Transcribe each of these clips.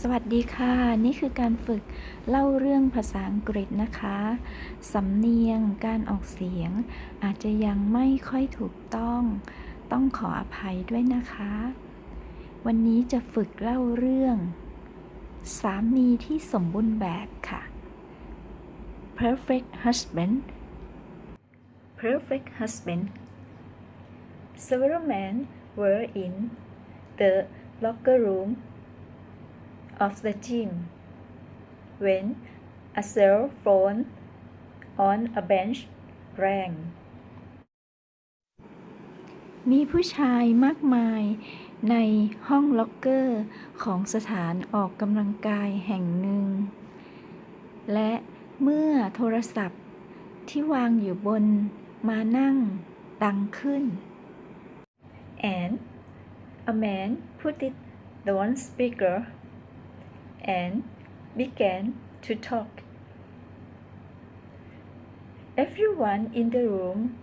สวัสดีค่ะ นี่คือการฝึกเล่าเรื่องภาษาอังกฤษนะคะ สำเนียงการออกเสียง อาจจะยังไม่ค่อยถูกต้อง ต้องขออภัยด้วยนะคะ วันนี้จะฝึกเล่าเรื่อง สามีที่สมบูรณ์แบบค่ะ perfect husband perfect husband several men were in the locker room of the gym when a cell phone on a bench rang มีผู้ชายมากมายในห้องล็อกเกอร์ของสถานออกกำลังกายแห่งหนึ่ง และเมื่อโทรศัพท์ที่วางอยู่บนมานั่งดังขึ้น and a man put it on speaker and began to talk. Everyone in the room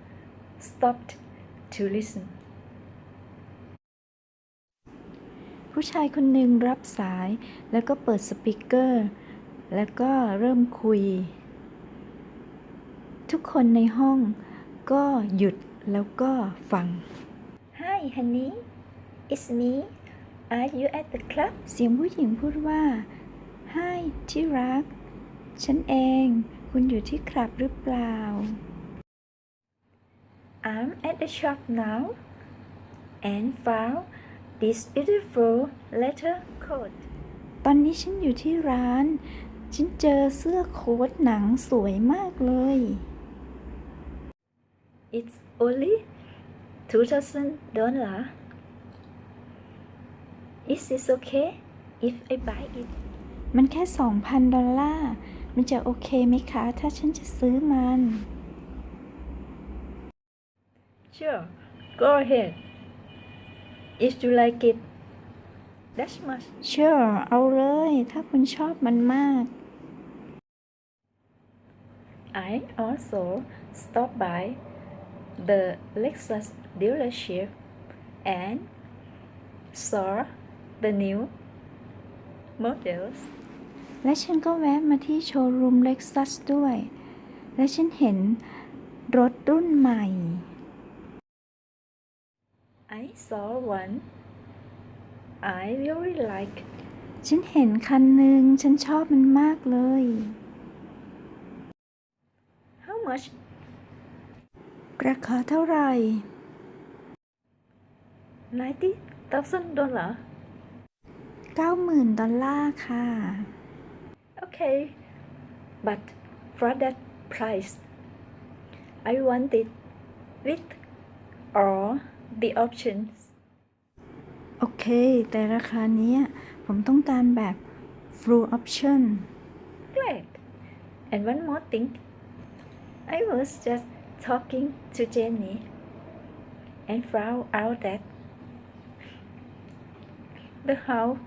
stopped to listen. ผู้ชายคนหนึ่งรับสายแล้วก็เปิดสปีกเกอร์ แล้วก็เริ่มคุย ทุกคนในห้องก็หยุดแล้วก็ฟัง Hi honey it's me are you at the club เสียงผู้หญิงพูดว่า Hi ที่รัก ฉันเอง คุณอยู่ที่คลับหรือเปล่า I'm at the shop now and found this beautiful leather coat ตอนนี้ฉันอยู่ที่ร้าน ฉันเจอเสื้อโค้ทหนังสวยมากเลย It's only two thousand dollar Is this okay if I buy it มันแค่ 2,000 ดอลลาร์ มันจะโอเคไหมคะ ถ้าฉันจะซื้อมัน Sure go ahead if you like it that's much Sure เอาเลย ถ้าคุณชอบมันมาก I also stopped by the Lexus dealership and saw the new models และฉันก็แวะมาที่โชว์รูม Lexus ด้วย และฉันเห็นรถรุ่นใหม่ I saw one I really like ฉันเห็นคันหนึ่งฉันชอบมันมากเลย How much ราคาเท่าไหร่ ninety thousand dollar 90,000 ดอลลาร์ค่ะ Okay but for that price I want it with all the options โอเค แต่ราคาเนี้ย ผมต้องการแบบ full option Great and one more thing I was just talking to Jenny and found out that the house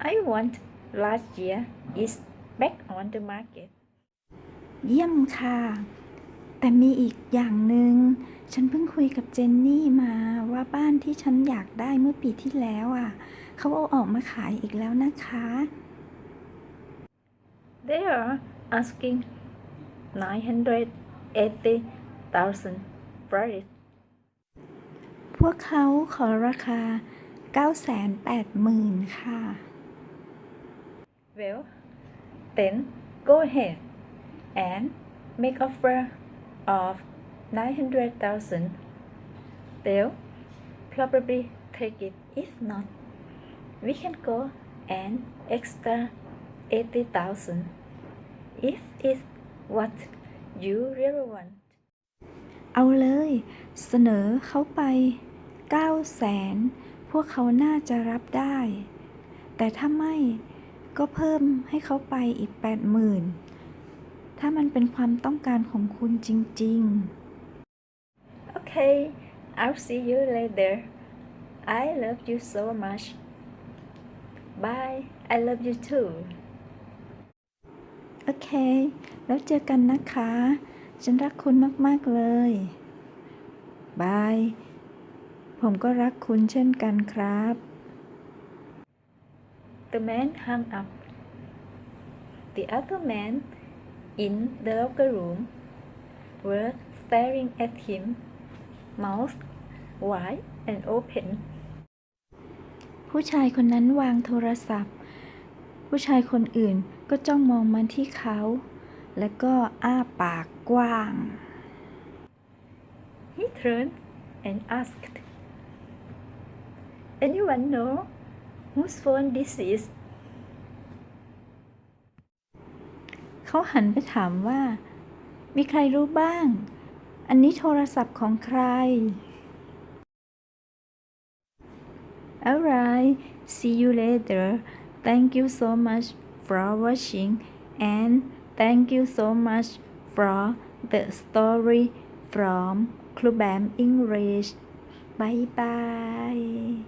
I want last year is back on the market เยี่ยมค่ะ แต่มีอีกอย่างหนึ่ง ฉันเพิ่งคุยกับเจนนี่มาว่าบ้านที่ฉันอยากได้เมื่อปีที่แล้วอะ เขาเอาออกมาขายอีกแล้วนะคะ They are asking 980,000 for it พวกเขาขอราคา 980,000 ค่ะ Well then go ahead and make offer of 900,000 They'll probably take it if not we can go an extra 80,000 if it's what you really want เอาเลย เสนอเขาไป 9 0 0แสน พวกเขาน่าจะรับได้ แต่ถ้าไม่ ก็เพิ่มให้เขาไปอีก 80,000 ถ้ามันเป็นความต้องการของคุณจริง ๆ Okay I'll see you later I love you so much Bye I love you too โอเค แล้วเจอกันนะคะ ฉันรักคุณมาก ๆ เลย บาย ผมก็รักคุณเช่นกันครับ The man hung up. The other men in the locker room were staring at him, mouth wide and open. ผู้ชายคนนั้นวางโทรศัพท์ ผู้ชายคนอื่นก็จ้องมองมันที่เขา แล้วก็อ้าปากกว้าง He turned and asked, Anyone know whose phone this is? เขาหันไปถามว่า มีใครรู้บ้าง อันนี้โทรศัพท์ของใคร Alright see you later thank you so much for watching and thank you so much for the story from Club English bye bye